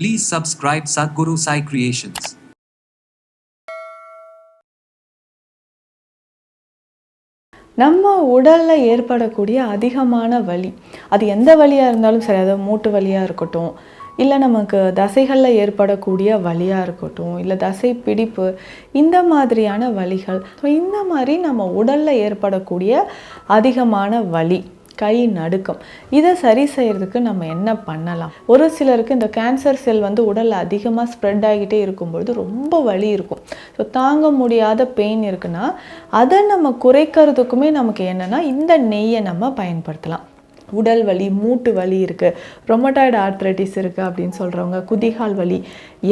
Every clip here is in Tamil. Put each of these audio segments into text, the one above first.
Please subscribe Sadhguru Sai Creations. நம்ம உடலில் ஏற்படக்கூடிய அதிகமான வலி. அது எந்த வழியாக இருந்தாலும் சரி அது மூட்டு வலியாக இருக்கட்டும் இல்லை நமக்கு தசைகளில் ஏற்படக்கூடிய வலியாக இருக்கட்டும் இல்லை தசை பிடிப்பு இந்த மாதிரியான வலிகள். ஸோ இந்த மாதிரி நம்ம உடலில் ஏற்படக்கூடிய அதிகமான வலி. கை நடுக்கம். இதை சரி செய்யறதுக்கு நம்ம என்ன பண்ணலாம்? ஒரு சிலருக்கு இந்த கேன்சர் செல் வந்து உடலில் அதிகமாக ஸ்ப்ரெட் ஆகிட்டே இருக்கும்பொழுது ரொம்ப வலி இருக்கும். ஸோ தாங்க முடியாத பெயின் இருக்குன்னா அதை நம்ம குறைக்கிறதுக்குமே நமக்கு என்னென்னா இந்த நெய்யை நம்ம பயன்படுத்தலாம். உடல் வலி மூட்டு வலி இருக்குது ரொமட்டாய்டு ஆர்த்ரைட்டிஸ் இருக்குது அப்படின்னு சொல்கிறவங்க குதிகால் வலி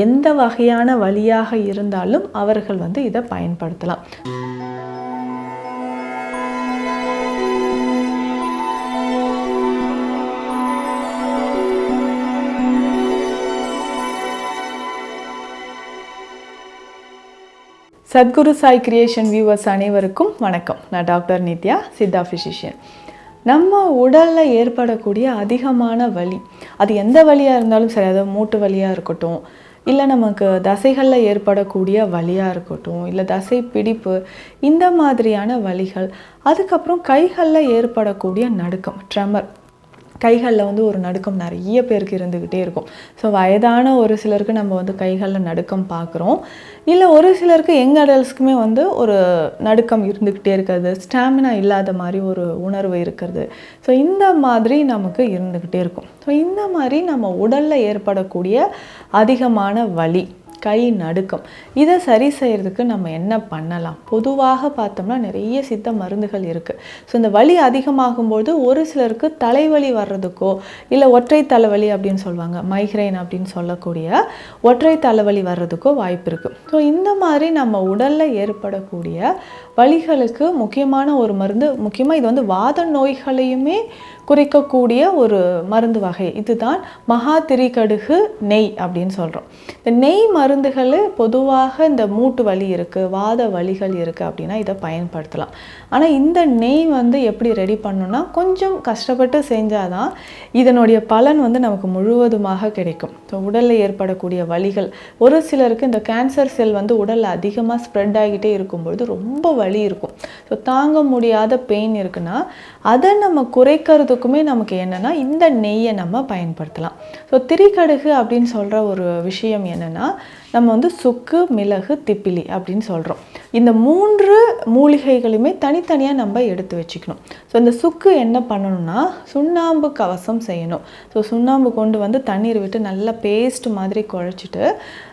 எந்த வகையான வலியாக இருந்தாலும் அவர்கள் வந்து இதை பயன்படுத்தலாம். சத்குரு சாய் கிரியேஷன் வியூவர்ஸ் அனைவருக்கும் வணக்கம். நான் டாக்டர் நித்யா சித்தா ஃபிசிஷியன் நம்ம உடலில் ஏற்படக்கூடிய அதிகமான வலி அது எந்த வலியாக இருந்தாலும் சரி அது மூட்டு வலியாக இருக்கட்டும் இல்லை நமக்கு தசைகளில் ஏற்படக்கூடிய வலியாக இருக்கட்டும் இல்லை தசை பிடிப்பு இந்த மாதிரியான வலிகள் அதுக்கப்புறம் கைகளில் ஏற்படக்கூடிய நடுக்கம் ட்ரெமர் கைகளில் வந்து ஒரு நடுக்கம் நிறைய பேருக்கு இருந்துக்கிட்டே இருக்கும். ஸோ வயதான ஒரு சிலருக்கு நம்ம வந்து கைகளில் நடுக்கம் பார்க்குறோம். இல்லை ஒரு சிலருக்கு யங் அடல்ட்ஸ்க்குமே வந்து ஒரு நடுக்கம் இருந்துக்கிட்டே இருக்கிறது. ஸ்டாமினா இல்லாத மாதிரி ஒரு உணர்வு இருக்கிறது. ஸோ இந்த மாதிரி நமக்கு இருந்துக்கிட்டே இருக்கும். ஸோ இந்த மாதிரி நம்ம உடலில் ஏற்படக்கூடிய அதிகமான வலி கை நடுக்கம். இதை சரி செய்கிறதுக்கு நம்ம என்ன பண்ணலாம்? பொதுவாக பார்த்தோம்னா நிறைய சித்த மருந்துகள் இருக்குது ஸோ இந்த வலி அதிகமாகும்போது ஒரு சிலருக்கு தலைவலி வர்றதுக்கோ இல்லை ஒற்றை தலைவலி அப்படின்னு சொல்லுவாங்க மைக்ரைன் அப்படின்னு சொல்லக்கூடிய ஒற்றை தலைவலி வர்றதுக்கோ வாய்ப்பு இருக்குது ஸோ இந்த மாதிரி நம்ம உடலில் ஏற்படக்கூடிய வலிகளுக்கு முக்கியமான ஒரு மருந்து முக்கியமாக இது வந்து வாத நோய்களையுமே குறிக்கக்கூடிய ஒரு மருந்து வகை. இதுதான் மகா திரிகடுகு நெய் அப்படின்னு சொல்கிறோம் இந்த நெய் மருந்து மருந்துகள் பொதுவாக இந்த மூட்டு வலி இருக்குது வாத வலிகள் இருக்குது அப்படின்னா இதை பயன்படுத்தலாம். ஆனால் இந்த நெய் வந்து எப்படி ரெடி பண்ணணும்னா கொஞ்சம் கஷ்டப்பட்டு செஞ்சால் தான் இதனுடைய பலன் வந்து நமக்கு முழுவதுமாக கிடைக்கும். ஸோ உடலில் ஏற்படக்கூடிய வலிகள் ஒரு சிலருக்கு இந்த கேன்சர் செல் வந்து உடலில் அதிகமாக ஸ்ப்ரெட் ஆகிட்டே இருக்கும்பொழுது ரொம்ப வலி இருக்கும். ஸோ தாங்க முடியாத பெயின் இருக்குன்னா அதை நம்ம குறைக்கிறதுக்குமே நமக்கு என்னென்னா இந்த நெய்யை நம்ம பயன்படுத்தலாம். ஸோ திரிகடுகு அப்படின்னு சொல்கிற ஒரு விஷயம் என்னென்னா நம்ம வந்து சுக்கு மிளகு திப்பிலி அப்படின்னு சொல்கிறோம் இந்த மூன்று மூலிகைகளுமே தனித்தனியாக நம்ம எடுத்து வச்சுக்கணும். ஸோ இந்த சுக்கு என்ன பண்ணணும்னா சுண்ணாம்பு கவசம் செய்யணும். ஸோ சுண்ணாம்பு கொண்டு வந்து தண்ணீர் விட்டு நல்லா பேஸ்ட் மாதிரி குழச்சிட்டு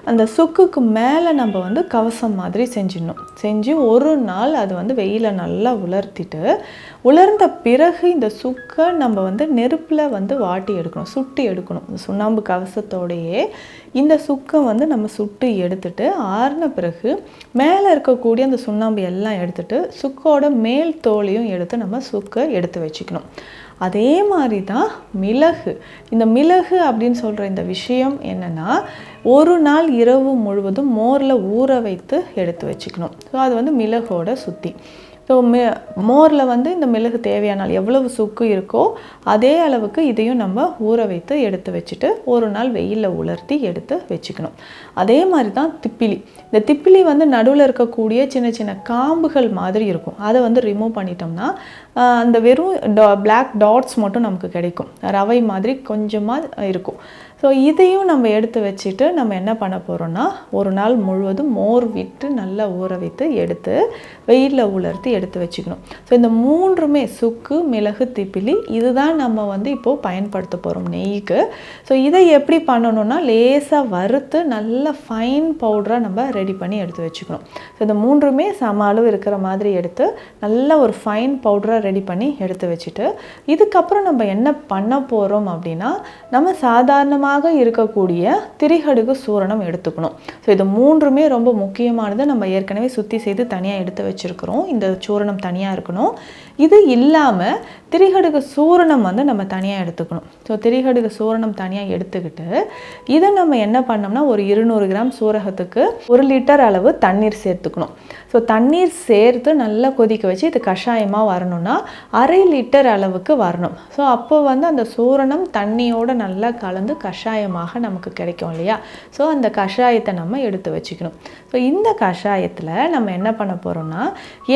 அந்த சுக்குக்கு மேலே நம்ம வந்து கவசம் மாதிரி செஞ்சிடணும். செஞ்சு ஒரு நாள் அது வந்து வெயில நல்லா உலர்த்திட்டு உலர்ந்த பிறகு இந்த சுக்கை நம்ம வந்து நெருப்பில் வந்து வாட்டி எடுக்கணும் சுட்டு எடுக்கணும். இந்த சுண்ணாம்பு கவசத்தோடையே இந்த சுக்கை வந்து நம்ம சுட்டு எடுத்துட்டு ஆறின பிறகு மேலே இருக்கக்கூடிய அந்த சுண்ணாம்பு எல்லாம் எடுத்துட்டு சுக்கோட மேல் தோலையும் எடுத்து நம்ம சுக்கை எடுத்து வச்சுக்கணும். அதே மாதிரி தான் மிளகு. இந்த மிளகு அப்படின்னு சொல்கிற இந்த விஷயம் என்னென்னா ஒரு நாள் இரவு முழுவதும் மோரில் ஊற வைத்து எடுத்து வச்சுக்கணும். ஸோ அது வந்து மிளகோட சுற்றி ஸோ மி மோரில் வந்து இந்த மிளகு தேவையான எவ்வளவு சுக்கு இருக்கோ அதே அளவுக்கு இதையும் நம்ம ஊற வைத்து எடுத்து வச்சுட்டு ஒரு நாள் வெயிலில் உலர்த்தி எடுத்து வச்சுக்கணும். அதே மாதிரி தான் திப்பிலி. இந்த திப்பிலி வந்து நடுவில் இருக்கக்கூடிய சின்ன சின்ன காம்புகள் மாதிரி இருக்கும். அதை வந்து ரிமூவ் பண்ணிட்டோம்னா அந்த வெறும் டா பிளாக் டாட்ஸ் மட்டும் நமக்கு கிடைக்கும். ரவை மாதிரி கொஞ்சமாக இருக்கும். ஸோ இதையும் நம்ம எடுத்து வச்சுட்டு நம்ம என்ன பண்ண போகிறோம்னா ஒரு நாள் முழுவதும் மோர் விட்டு நல்லா ஊற வைத்து எடுத்து வெயிலில் உலர்த்தி எடுத்து வச்சுக்கணும். ஸோ இந்த மூன்றுமே சுக்கு மிளகு திப்பிலி இதுதான் நம்ம வந்து இப்போது பயன்படுத்த போகிறோம் நெய்க்கு. ஸோ இதை எப்படி பண்ணணும்னா லேசாக வறுத்து நல்ல ஃபைன் பவுடராக நம்ம ரெடி பண்ணி எடுத்து வச்சுக்கணும். ஸோ இந்த மூன்றுமே சம அளவு இருக்கிற மாதிரி எடுத்து நல்ல ஒரு ஃபைன் பவுடராக ரெடி பண்ணி எடுத்து வச்சுட்டு இதுக்கப்புறம் நம்ம என்ன பண்ண போகிறோம் அப்படின்னா நம்ம சாதாரணமாக இருக்கக்கூடிய திரிகடுகு சூரணம் எடுத்துக்கணும். ஸோ இது மூன்றுமே ரொம்ப முக்கியமானது நம்ம ஏற்கனவே சுத்தி செய்து தனியாக எடுத்து வச்சுருக்கிறோம். இந்த சூரணம் தனியாக இருக்கணும். இது இல்லாமல் திரிகடுகு சூரணம் வந்து நம்ம தனியாக எடுத்துக்கணும். ஸோ திரிகடுகு சூரணம் தனியாக எடுத்துக்கிட்டு இதை நம்ம என்ன பண்ணோம்னா ஒரு இருநூறு கிராம் சூரகத்துக்கு ஒரு லிட்டர் அளவு தண்ணீர் சேர்த்துக்கணும். ஸோ தண்ணீர் சேர்த்து நல்லா கொதிக்க வச்சு இது கஷாயமாக வரணும்னா அரை லிட்டர் அளவுக்கு வரணும். ஸோ அப்போ வந்து அந்த சூரணம் தண்ணியோடு நல்லா கலந்து கஷாயமாக நமக்கு கிடைக்கும் இல்லையா? ஸோ அந்த கஷாயத்தை நம்ம எடுத்து வச்சுக்கணும். ஸோ இந்த கஷாயத்தில் நம்ம என்ன பண்ண போகிறோம்னா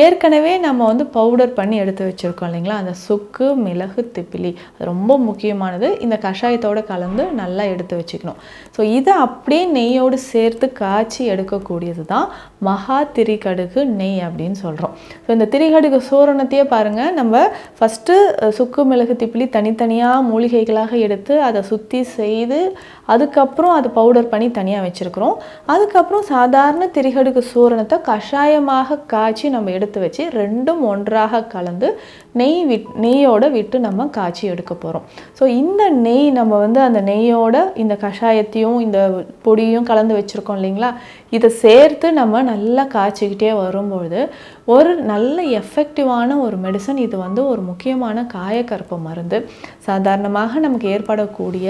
ஏற்கனவே நம்ம வந்து பவுடர் பண்ணி எடுத்து வச்சுருக்கோம் இல்லைங்களா? அந்த சுக்கு மிளகு திப்பிலி அது ரொம்ப முக்கியமானது. இந்த கஷாயத்தோட கலந்து நல்லா எடுத்து வச்சுக்கணும். ஸோ இதை அப்படியே நெய்யோடு சேர்த்து காய்ச்சி எடுக்கக்கூடியது தான் மகா திரிகடுகு நெய் அப்படின்னு சொல்கிறோம் ஸோ இந்த திரிகடுகு சூரணத்தையே பாருங்கள் நம்ம ஃபஸ்ட்டு சுக்கு மிளகு திப்பிலி தனித்தனியாக மூலிகைகளாக எடுத்து அதை சுத்தி செய்து அதுக்கப்புறம் அது பவுடர் பண்ணி தனியாக வச்சுருக்குறோம். அதுக்கப்புறம் சாதாரண திரிகடுகு சூரணத்தை கஷாயமாக காய்ச்சி நம்ம எடுத்து வச்சு ரெண்டும் ஒன்றாக கலந்து நெய் விட் நெய்யோடு விட்டு நம்ம காய்ச்சி எடுக்க போகிறோம் ஸோ இந்த நெய் நம்ம வந்து அந்த நெய்யோட இந்த கஷாயத்தையும் இந்த பொடியும் கலந்து வச்சுருக்கோம் இல்லைங்களா? இதை சேர்த்து நம்ம நல்லா காய்ச்சிக்கிட்டே வரும்பொழுது ஒரு நல்ல எஃபெக்டிவான ஒரு மெடிசன் இது வந்து ஒரு முக்கியமான காயக்கற்ப மருந்து. சாதாரணமாக நமக்கு ஏற்படக்கூடிய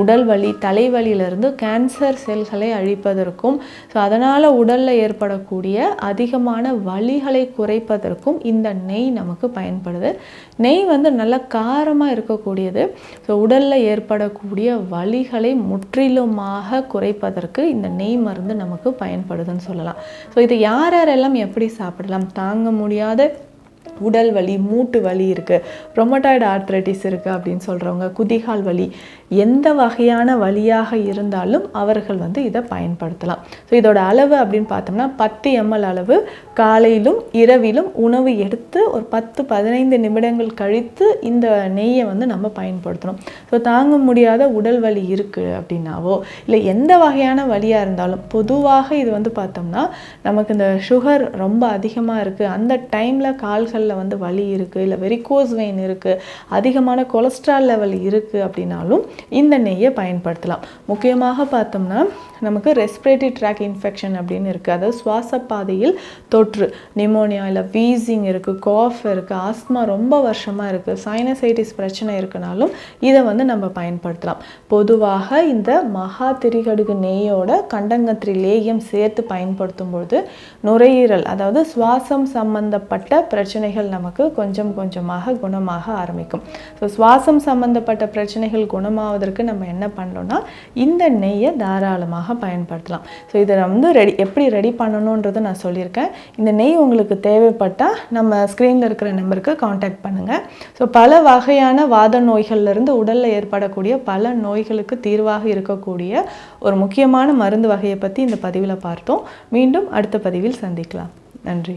உடல் வலி தலைவலியிலிருந்து கேன்சர் செல்களை அழிப்பதற்கும் ஸோ அதனால் உடலில் ஏற்படக்கூடிய அதிகமான வலிகளை குறைப்பதற்கும் இந்த நெய் நமக்கு பயன்படுது. நெய் வந்து நல்ல காரமாக இருக்கக்கூடியது. ஸோ உடலில் ஏற்படக்கூடிய வலிகளை முற்றிலுமாக குறைப்பதற்கு இந்த நெய் மருந்து நமக்கு பயன்படுதுன்னு சொல்லலாம். ஸோ இதை யார் யாரெல்லாம் எப்படி சாப்பிடலாம்? தாங்க முடியாத உடல் வலி மூட்டு வலி இருக்குது ரொமட்டாய்டு ஆர்த்ரைட்டிஸ் இருக்குது அப்படின்னு சொல்கிறவங்க குதிகால் வலி எந்த வகையான வலியாக இருந்தாலும் அவர்கள் வந்து இதை பயன்படுத்தலாம். ஸோ இதோட அளவு அப்படின்னு பார்த்தோம்னா பத்து எம்எல் அளவு காலையிலும் இரவிலும் உணவு எடுத்து ஒரு பத்து பதினைந்து நிமிடங்கள் கழித்து இந்த நெய்யை வந்து நம்ம பயன்படுத்தணும். ஸோ தாங்க முடியாத உடல் வலி இருக்குது அப்படின்னாவோ இல்லை எந்த வகையான வலியாக இருந்தாலும் பொதுவாக இது வந்து பார்த்தோம்னா நமக்கு இந்த சுகர் ரொம்ப அதிகமாக இருக்குது அந்த டைமில் கால்களில் வந்து வலி இருக்குது இல்லை வெரிகோஸ் வெயின் இருக்குது அதிகமான கொலஸ்ட்ரால் லெவல் இருக்குது அப்படின்னாலும் இந்த நெய்யை பயன்படுத்தலாம். முக்கியமாக பார்த்தோம்னா நமக்கு ரெஸ்பிரேட்டரி ட்ராக் இன்ஃபெக்ஷன் அப்படின்னு இருக்குது அதாவது சுவாச பாதையில் தொற்று நிமோனியா இல்லை வீசிங் இருக்குது காஃப் இருக்குது ஆஸ்மா ரொம்ப வருஷமாக இருக்குது சைனசைட்டிஸ் பிரச்சனை இருக்குனாலும் இதை வந்து நம்ம பயன்படுத்தலாம். பொதுவாக இந்த மகா திரிகடுகு நெய்யோட கண்டங்கத்திரி லேயம் சேர்த்து பயன்படுத்தும் பொழுது நுரையீரல் அதாவது சுவாசம் சம்பந்தப்பட்ட பிரச்சனைகள் நமக்கு கொஞ்சம் கொஞ்சமாக குணமாக ஆரம்பிக்கும். ஸோ சுவாசம் சம்பந்தப்பட்ட பிரச்சனைகள் குணமாக குணமாவதற்கு நம்ம என்ன பண்ணோம்னா இந்த நெய்யை தாராளமாக பயன்படுத்தலாம். ஸோ இதை வந்து ரெடி எப்படி ரெடி பண்ணணுன்றதை நான் சொல்லியிருக்கேன். இந்த நெய் உங்களுக்கு தேவைப்பட்டால் நம்ம ஸ்க்ரீனில் இருக்கிற நம்பருக்கு காண்டாக்ட் பண்ணுங்கள் ஸோ பல வகையான வாத நோய்கள்லேருந்து உடலில் ஏற்படக்கூடிய பல நோய்களுக்கு தீர்வாக இருக்கக்கூடிய ஒரு முக்கியமான மருந்து வகையை பற்றி இந்த பதிவில் பார்த்தோம். மீண்டும் அடுத்த பதிவில் சந்திக்கலாம். நன்றி.